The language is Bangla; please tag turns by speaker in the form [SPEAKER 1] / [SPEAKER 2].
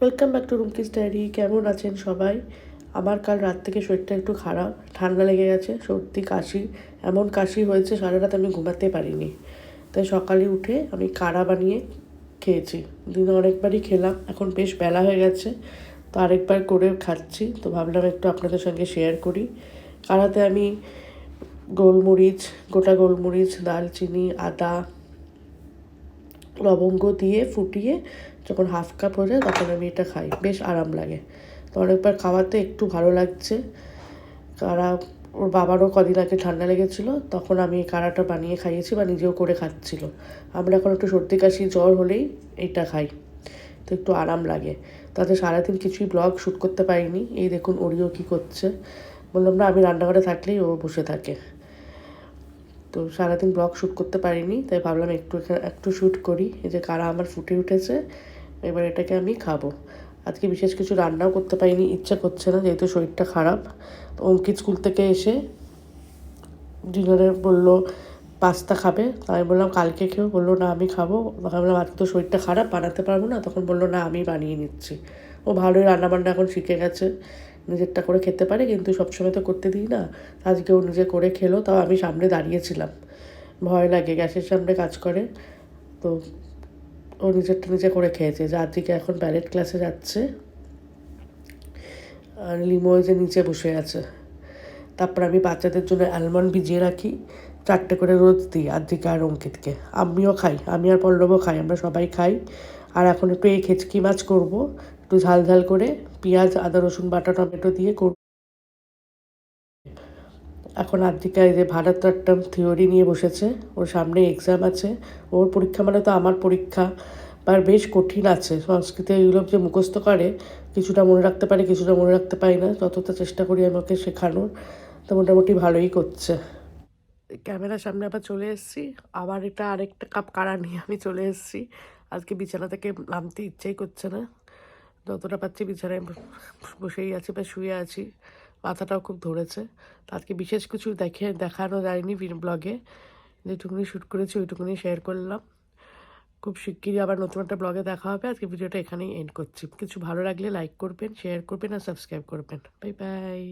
[SPEAKER 1] Welcome back to Rumki's diary কেমন আছেন সবাই? আমার কাল রাত থেকে শরীরটা একটু খারাপ, ঠান্ডা লেগে গেছে, সর্দি, কাশি। এমন কাশি হয়েছে, সারা রাত আমি ঘুমাতে পারিনি। তাই সকালে উঠে আমি কাড়া বানিয়ে খেয়েছি। দিনে অনেকবারই খেলাম, এখন বেশ বেলা হয়ে গেছে, তো আরেকবার করে খাচ্ছি। তো ভাবলাম একটু আপনাদের সঙ্গে শেয়ার করি। কাড়াতে আমি গোলমরিচ, গোটা গোলমরিচ দালচিনি আদা লবঙ্গ দিয়ে ফুটিয়ে যখন হাফ কাপ হয়ে যায় তখন আমি এটা খাই, বেশ আরাম লাগে। তো অনেকবার খাওয়াতে একটু ভালো লাগছে। কারা, ওর বাবারও কদিন আগে ঠান্ডা লেগেছিলো, তখন আমি কাড়াটা বানিয়ে খাইয়েছি বা নিজেও করে খাচ্ছিল। আমরা এখন একটু সর্দি, কাশি, জ্বর হলেই এটা খাই, তো একটু আরাম লাগে। তাতে সারাদিন কিছুই ব্লগ শ্যুট করতে পারিনি। এই দেখুন, ওরিও কী করছে। বললাম, না, আমি রান্নাঘরে থাকলেই ও বসে থাকে। তো সারাদিন ব্লগ শ্যুট করতে পারিনি, তাই ভাবলাম একটু একটু শ্যুট করি। এই যে কারা আমার ফুটে উঠেছে, এবার এটাকে আমি খাব। আজকে বিশেষ কিছু রান্নাও করতে পারিনি, ইচ্ছা করছে না, যেহেতু শরীরটা খারাপ। তো অঙ্কিত স্কুল থেকে এসে ডিনারে বলল, পাস্তা খাবে? আমি বললাম, কালকে খেয়েও? বলল, না, আমি খাব। তখন বললাম, আজকে তো শরীরটা খারাপ, বানাতে পারব না। তখন বলল, না, আমি বানিয়ে নিচ্ছি। ও ভালোই রান্নাবান্না এখন শিখে গেছে। নিজেরটা করে খেতে পারে, কিন্তু সবসময় তো করতে দিই না। আজকে ও নিজে করে খেলো, তাও আমি সামনে দাঁড়িয়েছিলাম। ভয় লাগে, গ্যাসের সামনে কাজ করে। তো ও নিজেরটা নিজে করে খেয়েছে। যার দিকে এখন ব্যালেট ক্লাসে যাচ্ছে। আর লিমো ওই যে নিচে বসে আছে। তারপর আমি বাচ্চাদের জন্য অ্যালমন্ড ভিজিয়ে রাখি। চারটে করে রোজ দিই আদ্রিকা আর অঙ্কিতকে। আমিও খাই, আমি আর পল্লবও খাই, আমরা সবাই খাই। আর এখন একটু এই খেচকি মাছ করব। একটু ঝাল ঝাল করে পেঁয়াজ, আদা, রসুন, বাটা, টমেটো দিয়ে করব এখন আদ্রিকা এই যে ভারতনাট্যম থিওরি নিয়ে বসেছে, ওর সামনে এক্সাম আছে, ওর পরীক্ষা মানে তো আমার পরীক্ষা, আর বেশ কঠিন আছে, সংস্কৃতে এগুলো যে মুখস্থ করে, কিছুটা মনে রাখতে পারে, কিছুটা মনে রাখতে পারি না যতটা চেষ্টা করি আমাকে শেখানোর, তো মোটামুটি ভালোই করছে। ক্যামেরার সামনে আবার চলে এসেছি, আবার এটা আরেকটা কাপ কাড়া নিয়ে আমি চলে এসেছি, আজকে বিছানা থেকে নামতে ইচ্ছেই করছে না। যতটা পাচ্ছি বিছানায় বসেই আছি বা শুয়ে আছি। মাথাটাও খুব ধরেছে। আজকে বিশেষ কিছু দেখে, দেখানো যায়নি ব্লগে। যেটুকুনি শ্যুট করেছি ওইটুকুনি শেয়ার করলাম। খুব শিগগিরই আবার নতুন একটা ব্লগে দেখা হবে। আজকে ভিডিওটা এখানেই এন্ড করছি। কিছু ভালো লাগলে লাইক করবেন শেয়ার করবেন আর সাবস্ক্রাইব করবেন। Bye bye